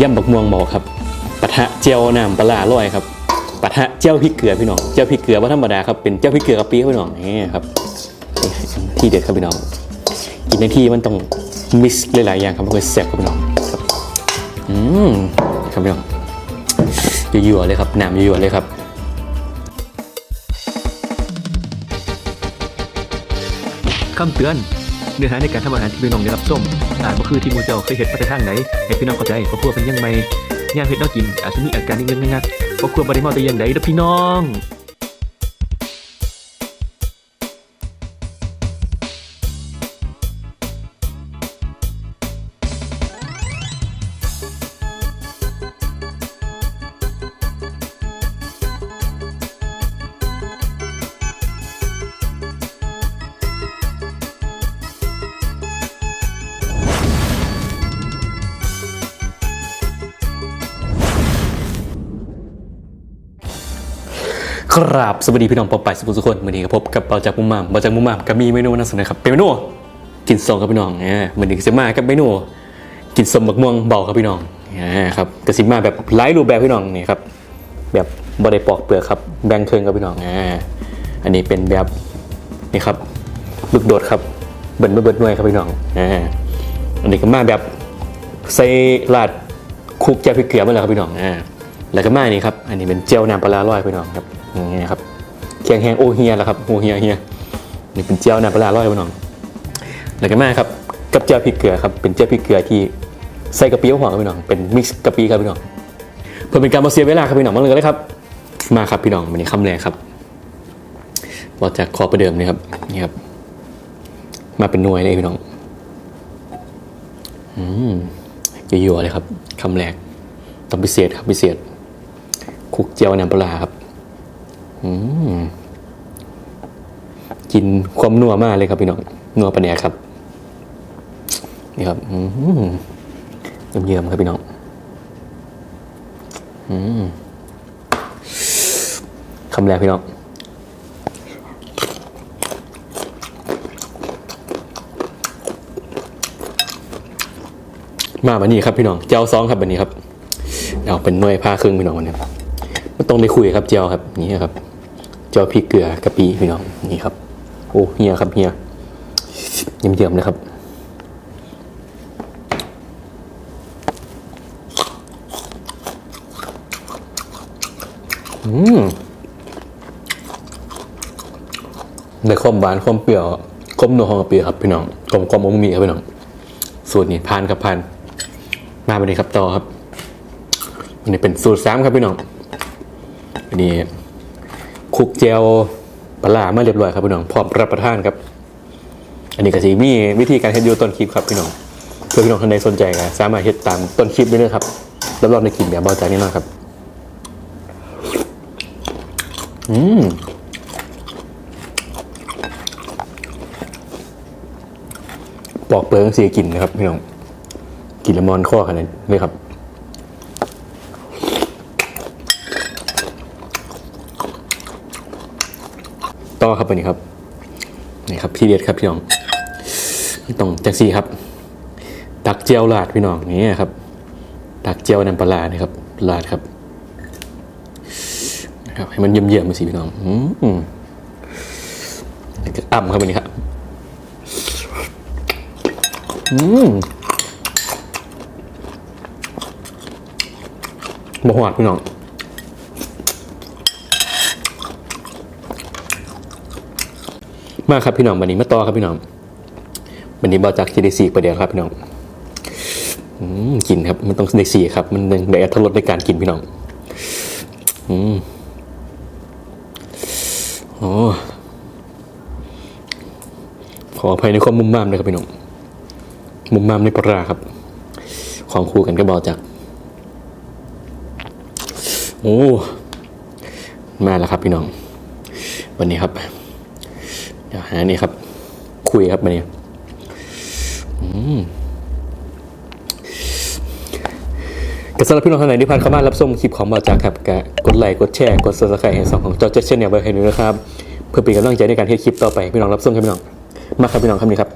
ย่ำบักม่วงบอกครับปะทะเจียวน้ำปลาร้าลอยครับปะทะเจียวพริกเกลือพี่น้องเจียวพริกเกลือว่าธรรมดาครับเป็นเจียวพริกเกลือกะปิพี่น้องนี่ครับที่เด็ดครับพี่น้องกินในที่มันต้องมิกซ์หลายๆอย่างครับมันก็แซ่บครับพี่น้องครับอืมครับพี่น้องยั่วๆเลยครับน้ำยั่วๆเลยครับคำเตือน นื้อหาในการทำอาหารที่พี่น้องได้รับส้มอาจบ่คือที่มูเจ้าเคยเห็นมาแต่ทางไหนให้พี่น้องเข้าใจเพราะพวกเป็นยังไงย่างเห็ดนอกกินอาจจะมีอาการนิดนึงงักเพราะควรบริมาแต่อยังไดเด้อพี่น้อง ครับสวัสดีพี่น้องปอปายสุภุสุคนวันนี้ก็พบกับเบาจากมุมมามเบาจากมุมมามก็มีเมนูนำเสนอครับเป็นเมนูกินส้มครับพี่น้องเนี่ยวันนี้ก็จะมากับเมนูกินส้มบักม่วงเบาครับพี่น้องเนี่ยครับกระสิมาแบบหลายรูปแบบพี่น้องนี่ครับแบบบไดปอกเปลือกครับแบ่งครึ่งครับพี่น้องอ่าอันนี้เป็นแบบนี่ครับลูกโดดครับเบิ่นเบิ่นหน่วยครับพี่น้องอ่าอันนี้ก็มาแบบใส่ลาดคุกแจ่พริกเกลือมาแล้วครับพี่น้องอ่าแล้วก็มานี่ครับอันนี้เป็นเจลน้ำปลาร้าร้อยพี่น้องครับ อย่างเงี้ยครับเคียงแหงโอเฮียแล้วครับโอเฮียเฮียนี่เป็นเจลน้ำปลาร้าร้อยพี่น้องแล้วก็มาครับกับเจลพริกเกลือครับเป็นเจลพริกเกลือที่ใส่กะปิหัวครับพี่น้องเป็นมิกซ์กะปิครับพี่น้องเพื่อเป็นการมาเสียเวลาครับพี่น้องมาเลยกันเลยครับ มาครับพี่น้องวันนี้คำแรกครับเราจากคอประเดิมนี่ครับนี่ครับ มาเป็นหน่วยเลยพี่น้องอืมยั่วๆเลยครับคำแรกต้องพิเศษครับพิเศษคุกเจียวน้ำปลาครับ กินความนัวมากเลยครับพี่น้องนัวปลาแหนกครับ นี่ครับอืมเยี่ยมๆครับพี่น้องอืมคำแรกพี่น้องมาวันนี้ครับพี่น้องเจ้าซองครับวันนี้ครับเอาเป็นหน่วยผ้าครึ่งพี่น้องวันนี้ไม่ต้องได้คุยครับเจียวครับนี่ครับ เจียวพริกเกลือกะปิพี่น้องนี่ครับ โอ้เฮียครับเฮียเยี่ยมๆเลยครับอืมได้ความหวานความเปรี้ยวความนัวของกะปิครับพี่น้องกลมกลมอมมีครับพี่น้องสูตรนี้ผ่านครับผ่านมาไปเลยครับต่อครับอันนี้เป็นสูตรซ้ำครับพี่น้องอันนี้ คุกเจลปลาร้ามาเรียบร้อยครับพี่น้องพร้อมรับประทานครับ อันนี้ก็สีมีวิธีการเฮ็ดอยู่ต้นคลิปครับพี่น้องเพื่อพี่น้องท่านใดสนใจก็สามารถเฮ็ดตามต้นคลิปได้เลยครับรับรองในกลิ่นแบบเบาใจแน่นอนครับ อืมปอกเปลือกสีกลิ่นนะครับพี่น้องกลิ่นละมอนข้อขนาดนี้ครับ ต่อครับวันนี้ครับนี่ครับที่เด็ดครับพี่น้องต้องจังซีครับ ตักเจียวลาดพี่น้องนี่ครับ ตักเจียวน้ำปลานี่ครับลาดครับนะครับให้มันเยี่ยมๆมาสิพี่น้องอืมแล้วก็อ่ำครับวันนี้ครับอืมบะหวานพี่น้อง มาครับพี่น้องวันนี้มาต่อครับพี่น้องวันนี้บอจากจะได้สีประเดี๋ยวครับพี่น้องกินครับ มันต้องได้สีครับ มันได้อัตรสในการกินพี่น้องอืมโอ้ขออภัยในความมุมมามเลยครับพี่น้องมุมมามในปลาร้าครับ ของคู่กันก็บอจากโอ้มาแล้วครับพี่น้อง วันนี้ครับ เดี๋ยวหานี่ครับ คุยครับมาเนี่ยอืมก็สำหรับพี่น้องท่านไหนที่ผ่านเข้ามารับชมคลิปของมาจากครับก็กดไลค์กดแชร์กดซับสไครต์ให้สองของจอเจชแนลไว้ให้ด้วยนะครับ เพื่อเป็นกำลังใจในการเฮ็ดคลิปต่อไปพี่น้องรับชมครับพี่น้องมาครับพี่น้องครับนี่ครับ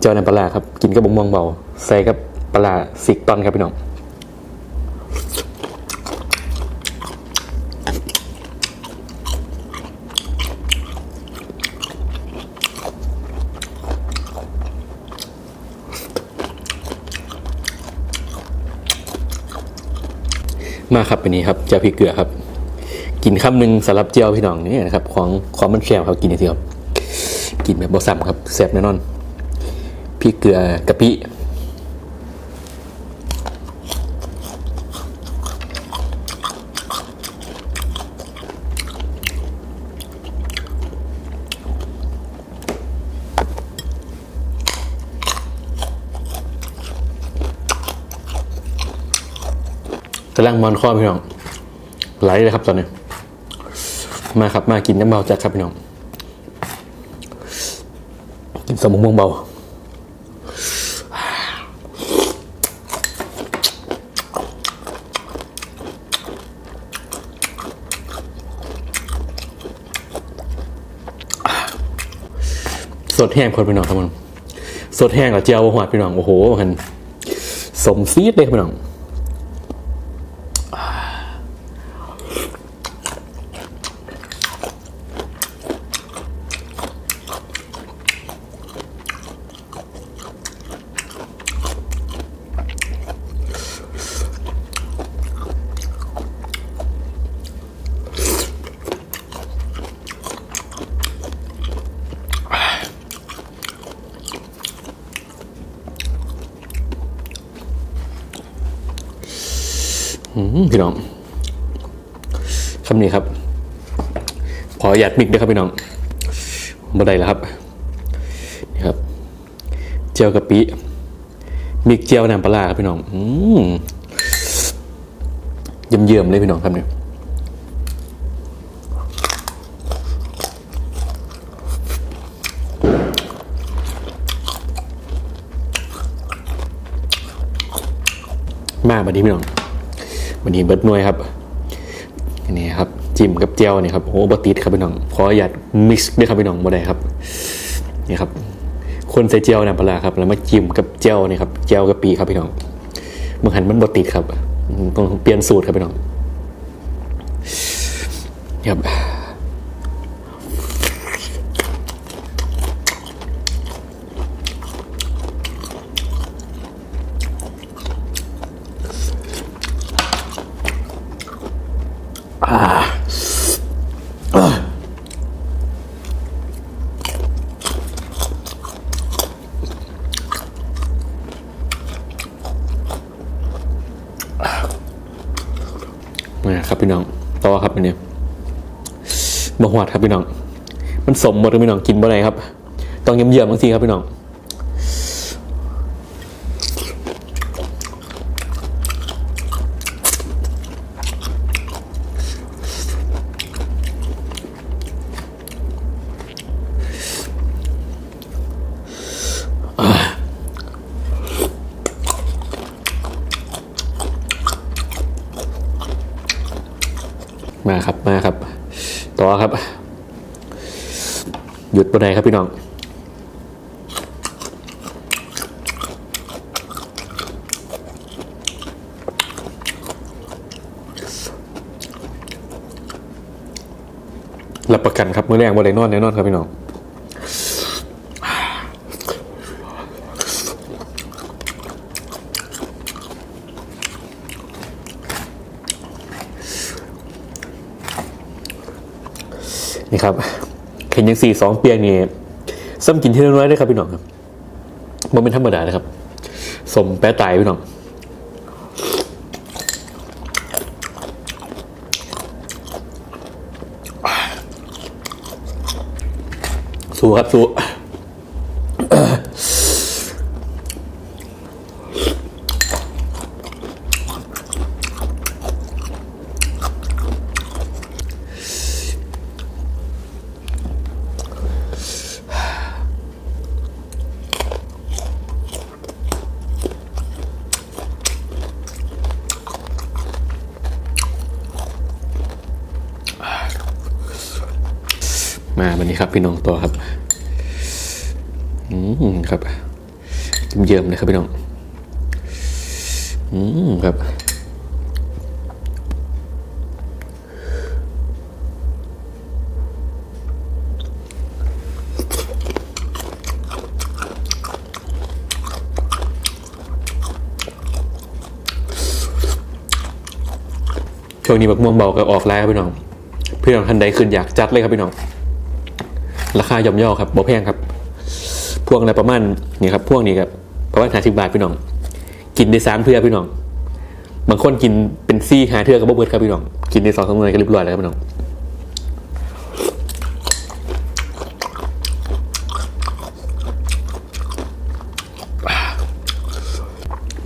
เจ้าน้ำปลาครับ กินกับบงมองเบาใส่กับปลาร้าสิกตอนครับพี่น้อง มาครับอันนี้ครับเจียวพริกเกลือครับ กินคำหนึ่งสำหรับเจียวพี่น้องนี่นะครับของของมันแซ่บครับกินนี่สิครับกินแบบบซ้ำครับแซ่บแน่นอนพริกเกลือกะปิำลังมอนข้อพี่น้องไหลเลยครับตอนนี้ มาครับมากินน้ำเบาจัดครับพี่น้องกินสมม่วงเบาสดแห้งคนพี่น้องครับมันสดแห้งกับเจียวหัวพี่น้องโอ้โหมันสมซีดเลยครับพี่น้อง พี่น้องคำนี้ครับ ขอหยาดมิกด้วยครับพี่น้องบ่ไดแล้วครับนี่ครับ เจียวกะปิมิกเจียวน้ำปลาครับพี่น้องอืมเยี่ยมๆเลยพี่น้องครับเนี่ยมาบัดนี้พี่น้อง วันนี้เบิร์ดหน่วยครับอันนี้ครับจิ้มกับเจียวนี่ครับโอ้บติดครับพี่น้องขออยามิกซ์ด้วยครับพี่น้องบ่ได้ครับนี่ครับคนใส่เจียวน้ำปลาครับแล้วมาจิ้มกับเจียวนี่ครับเจียวกับปีครับพี่น้องเมื่อหันมันบติดครับต้องเปลี่ยนสูตรครับพี่น้องครับนะครับพี่น้องต่อครับอันนี้ บะหวาดครับพี่น้อง มันสมหมดครับพี่น้องกินบ่ได้ครับ ต้องเยี่ยมๆบางทีครับพี่น้องมาครับ มาครับ ต่อครับ หยุดบนไหนครับพี่น้องรับประกันครับเมื่อแรงบนไหนนอนแน่นอนครับพี่น้อง นี่ครับเข็นยังสี่สองเปียงนี่ซ้ำกินที่น้อยได้ครับพี่น้องครับมันเป็นธรรมดานะครับสมแปะตายพี่น้องสู้ครับสู้ วันนี้ครับพี่น้องตัวครับอืมครับเยี่ยมๆเลยครับพี่น้องอืมครับช่วงนี้บักม่วงเบาก็ออกแล้วครับพี่น้อง เพื่อนท่านใดขึ้นอยากจัดเลยครับพี่น้อง ราคาย่อมย่อครับบ่แพงครับ พวงอะไรประมาณนี่ครับพวกนี้ครับประมาณห้าสิบบาทพี่น้อง กินได้สามเทื่อพี่น้อง บางคนกินเป็นซี่หาเทื่อกับบ่เบิดครับพี่น้อง กินในสองสามมื้อก็เรียบร้อยแล้วครับพี่น้อง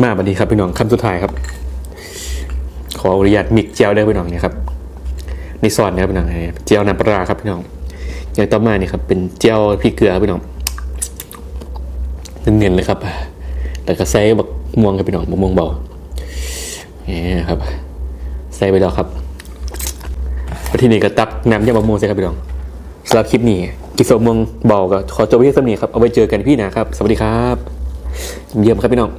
มาบัดนี้ครับพี่น้องคำสุดท้ายครับ ขออนุญาตมิกเจลได้พี่น้องเนี่ยครับนี่ซอนนะครับพี่น้องเนี่ยเจลน้ำปลาครับพี่น้อง อย่างต่อมานี่ครับเป็นเจลพริกเกลือพี่น้องเนียนๆเลยครับแต่ก็ใส่บักม่วงครับพี่น้องบักม่วงเบาเนี่ยครับใส่ไปแล้วครับแล้วทีนี้ก็ตักน้ำยำมะม่วงใส่ครับพี่น้องสำหรับคลิปนี้กินสมมวงเบาก็ขอจบไว้ที่สำนีครับเอาไว้เจอกันพี่นะครับ สวัสดีครับ เยี่ยมครับพี่น้อง